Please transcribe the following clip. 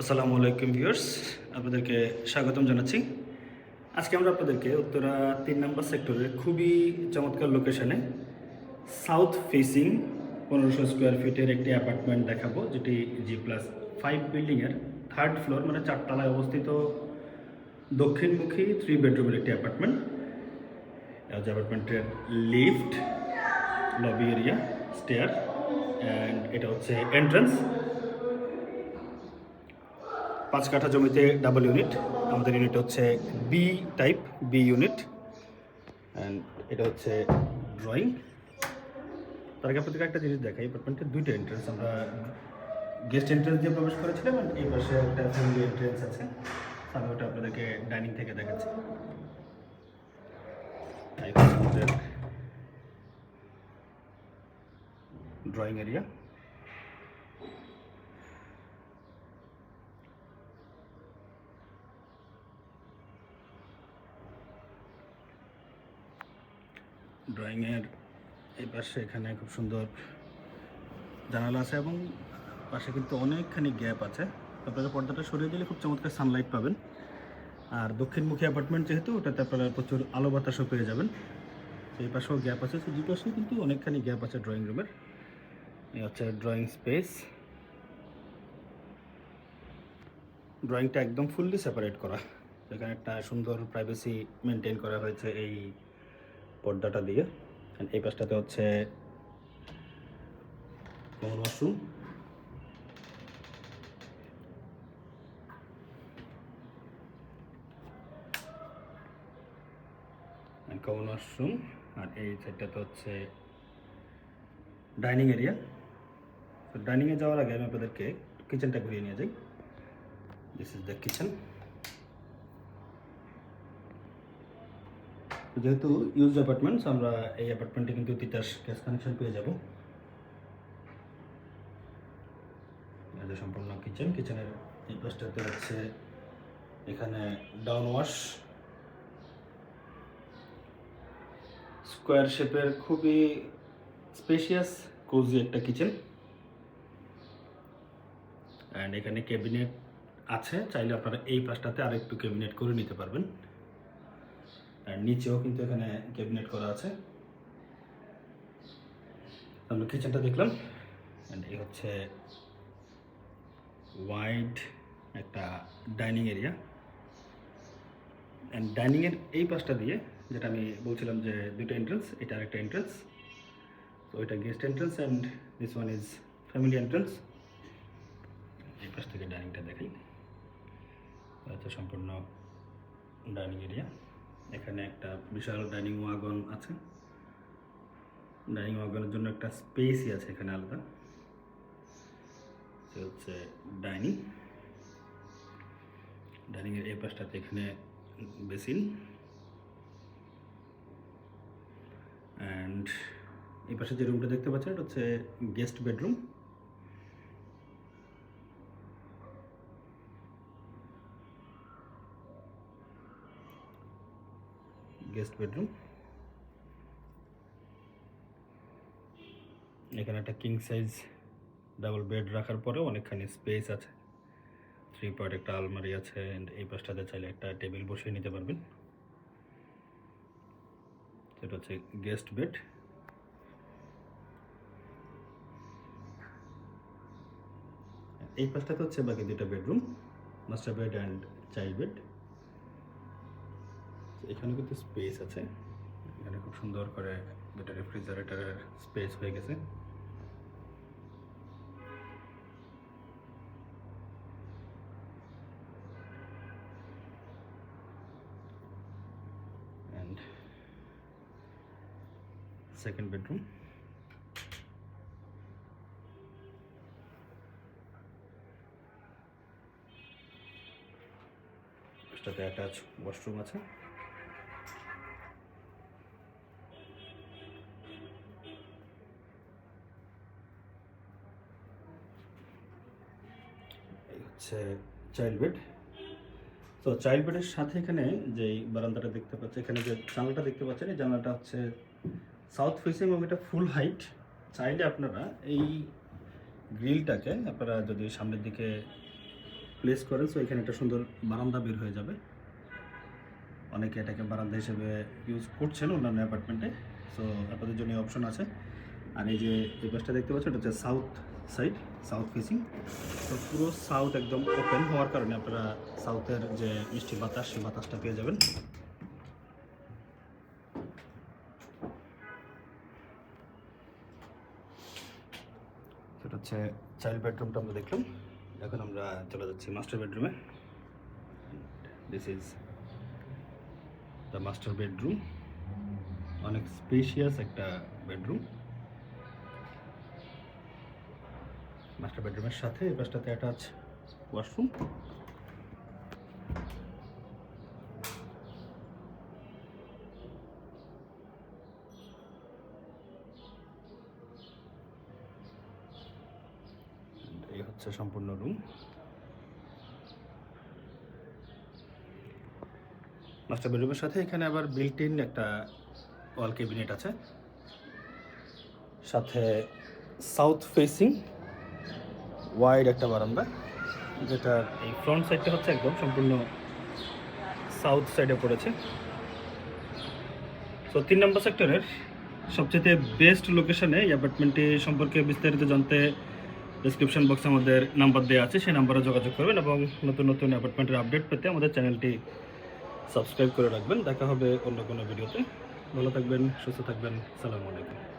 আসসালামু আলাইকুম ভিউয়ার্স, আপনাদেরকে স্বাগতম জানাচ্ছি। আজকে আমরা আপনাদেরকে উত্তরা তিন নম্বর সেক্টরের খুবই চমৎকার লোকেশনে সাউথ ফেসিং পনেরোশো স্কোয়ার ফিটের একটি অ্যাপার্টমেন্ট দেখাবো, যেটি জি প্লাস ফাইভ বিল্ডিংয়ের থার্ড ফ্লোর মানে চারতলায় অবস্থিত দক্ষিণমুখী থ্রি বেডরুমের একটি অ্যাপার্টমেন্ট অ্যাপার্টমেন্টের lift lobby area stair and এটা হচ্ছে এন্ট্রান্স পাঁচ কাঠা জমিতে ডাবল ইউনিট আমাদের ইউনিট হচ্ছে B type B unit and এটা হচ্ছে ড্রয়িং তার আগে আপনাদেরকে একটা জিনিস দেখাই অ্যাপার্টমেন্টের দুইটা এন্ট্রেন্স আমরা গেস্ট এন্ট্রেন্স দিয়ে প্রবেশ করেছিলাম এই পাশে একটা ফ্যামিলি এন্ট্রেন্স আছে। আমি ওটা আপনাদেরকে ডাইনিং থেকে দেখাচ্ছি। ড্রয়িং এরিয়া ড্রয়িংয়ের এই পাশে এখানে খুব সুন্দর জানালা আছে এবং পাশে কিন্তু অনেকখানি গ্যাপ আছে। আপনারা পর্দাটা সরিয়ে দিলে খুব চমৎকার সানলাইট পাবেন। আর দক্ষিণমুখী অ্যাপার্টমেন্ট যেহেতু, ওটাতে আপনারা প্রচুর আলো বাতাসও পেয়ে যাবেন। এই পাশেও গ্যাপ আছে, তো দুই পাশেও কিন্তু অনেকখানি গ্যাপ আছে ড্রয়িং রুমের এই হচ্ছে ড্রয়িং স্পেস ড্রয়িংটা একদম ফুললি সেপারেট করা। এখানে একটা সুন্দর প্রাইভেসি মেনটেন করা হয়েছে এই পর্দাটা দিয়ে। এই পাশটাতে হচ্ছে কমন ওয়াশরুম কমন ওয়াশরুম আর এই সাইডটাতে হচ্ছে ডাইনিং এরিয়া। তো ডাইনিংয়ে যাওয়ার আগে আমি আপনাদেরকে কিচেনটা ঘুরিয়ে নিয়ে যাই। দিস ইজ দ্য কিচেন যেহেতু ইউজ অ্যাপার্টমেন্টস আমরা এই অ্যাপার্টমেন্টে কিন্তু তিতাস গ্যাস কানেকশন পেয়ে যাব। সম্পূর্ণ কিচেন কিচেনের এই পাশটাতে এখানে ডাউন ওয়াশ স্কোয়ার শেপের খুবই স্পেশিয়াস কোজি একটা কিচেন অ্যান্ড এখানে ক্যাবিনেট আছে, চাইলে আপনারা এই পাশটাতে আরেকটু ক্যাবিনেট করে নিতে পারবেন। আর নিচেও কিন্তু এখানে ক্যাবিনেট করা আছে। আমরা কিচেনটা দেখলাম। অ্যান্ড এই হচ্ছে ওয়াইড একটা ডাইনিং এরিয়া অ্যান্ড ডাইনিংয়ের এই পাশটা দিয়ে, যেটা আমি বলছিলাম যে দুটো এন্ট্রেন্স এটা আরেকটা এন্ট্রেন্স তো এটা guest entrance and this one is family entrance এই পাশ থেকে ডাইনিংটা দেখাই। হচ্ছে সম্পূর্ণ ডাইনিং এরিয়া এখানে একটা বিশাল ডাইনিং ওয়াগন আছে। ডাইনিং ওয়াগনের জন্য একটা স্পেসই আছে এখানে আলাদা। হচ্ছে ডাইনিং। ডাইনিংয়ের এই পাশটাতে এখানে বেসিন। অ্যান্ড এই পাশে যে রুমটা দেখতে পাচ্ছেন, এটা হচ্ছে গেস্ট বেডরুম। Guest bedroom. এখানে একটা কিং সাইজ ডাবল বেড রাখার পরেও অনেকখানি স্পেস আছে। থ্রি পার্ট একটা আলমারি আছে এই পাশটাতে চাইলে একটা টেবিল বসিয়ে নিতে পারবেন। সেটা হচ্ছে গেস্ট বেড এই পাশটাতে হচ্ছে বাকি দুটা bedroom master bed and child bed এখানে কিন্তু স্পেস আছে। এখানে খুব সুন্দর করে দুটা রেফ্রিজারেটরের স্পেস হয়ে গেছে। Second bedroom. এটাতে অ্যাটাচ ওয়াশরুম আছে। হচ্ছে চাইল্ড বেড তো চাইল্ড বেডের সাথে এখানে যে বারান্দাটা দেখতে পাচ্ছেন এখানে যে জানলাটা দেখতে পাচ্ছেন, এই জানলাটা হচ্ছে সাউথ ফেসিং এবং এটা ফুল হাইট চাইলে আপনারা এই গ্রিলটাকে আপনারা যদি সামনের দিকে প্লেস করেন সো এখানে একটা সুন্দর বারান্দা বের হয়ে যাবে। অনেকে এটাকে বারান্দা হিসেবে ইউজ করছেন অন্যান্য অ্যাপার্টমেন্টে সো আপনাদের জন্য অপশন আছে। আর এই যে এই পাশটা দেখতে পাচ্ছেন, এটা হচ্ছে সাউথ সাইড? সাউথ ফেসিং তো পুরো সাউথ একদম ওপেন হওয়ার কারণে আপনারা সাউথের যে মিষ্টি বাতাস সেই বাতাসটা পেয়ে যাবেন। সেটা হচ্ছে চাইল্ড বেডরুমটা আমরা দেখলাম। এখন আমরা চলে যাচ্ছি মাস্টার বেডরুমে this is the master bedroom অনেক স্পেশিয়াস একটা বেডরুম মাস্টার বেডরুমের সাথে এই পাশটাতে অ্যাটাচ ওয়াশরুম এই হচ্ছে সম্পূর্ণ রুম মাস্টার বেডরুমের সাথে এখানে আবার বিল্ট ইন একটা ওয়াল ক্যাবিনেট আছে। সাথে সাউথ ফেসিং ওয়াইড একটা বারান্দা, যেটা এই ফ্রন্ট সাইডটা হচ্ছে একদম সম্পূর্ণ সাউথ সাইডে পড়েছে। তো তিন নম্বর সেক্টরের সবচেয়ে বেস্ট লোকেশনে এই অ্যাপার্টমেন্টটি সম্পর্কে বিস্তারিত জানতে ডিসক্রিপশন বক্সে আমাদের নাম্বার দেওয়া আছে, সেই নাম্বারে যোগাযোগ করবেন এবং নতুন নতুন অ্যাপার্টমেন্টের আপডেট পেতে আমাদের চ্যানেলটি সাবস্ক্রাইব করে রাখবেন। দেখা হবে অন্য কোনো ভিডিওতে ভালো থাকবেন, সুস্থ থাকবেন। সালামু আলাইকুম।